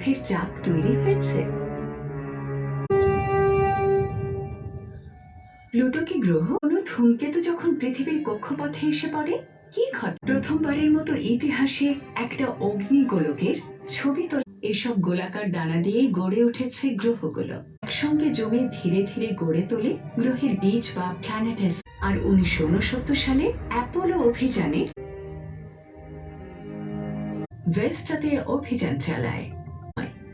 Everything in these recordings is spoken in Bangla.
ফের চাক তৈরি হয়েছে। প্লুটো কি গ্রহ কোনো ধূমকেতু যখন পৃথিবীর কক্ষপথে এসে পড়ে, কি ঘটে? প্রথমবারের মতো ইতিহাসে একটা অগ্নিগোলকের ছবি তোলা। এসব গোলাকার দানা দিয়ে গড়ে উঠেছে গ্রহগুলো। একসঙ্গে জমে ধীরে ধীরে গড়ে তোলে গ্রহের বীজ বা প্ল্যানেটেস। আর উনিশশো উনসত্তর সালে অ্যাপোলো অভিযানে ভেস্টাতে অভিযান চালায়।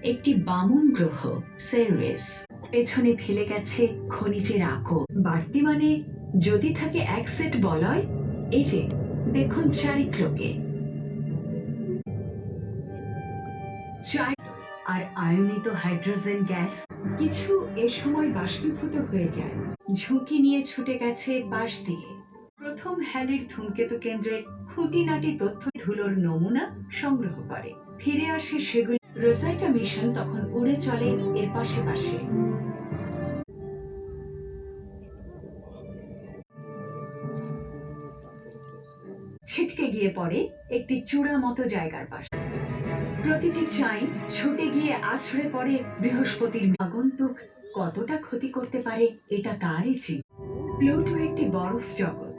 একটি বামন গ্রহ, সেরেস। পেছনে ফেলে গেছে খনিজের আকো। বাড়তি মানে যদি থাকে এক সেট বলয় এই যে, দেখুন চারিত্রকে। আর আয়নিত হাইড্রোজেন গ্যাস কিছু এ সময় বাষ্পীভূত হয়ে যায়। ঝুঁকি নিয়ে ছুটে গেছে পাশ দিয়ে। প্রথম হ্যালির ধূমকেতু কেন্দ্রের খুঁটিনাটি তথ্য ধুলোর নমুনা সংগ্রহ করে। ফিরে আসে সেগুলি রোসাইটা মিশন তখন উড়ে চলে এর পাশে পাশে ছিটকে গিয়ে পড়ে একটি চূড়া মতো জায়গার পাশে। প্রতিটি চাই ছুটে গিয়ে আছড়ে পড়ে বৃহস্পতির আগন্তুক কতটা ক্ষতি করতে পারে, এটা তারই চিন্তা প্লুটো একটি বরফ জগৎ।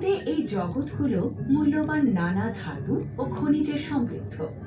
খুদে এই জগৎগুলো মূল্যবান নানা ধাতু ও খনিজের সমৃদ্ধ।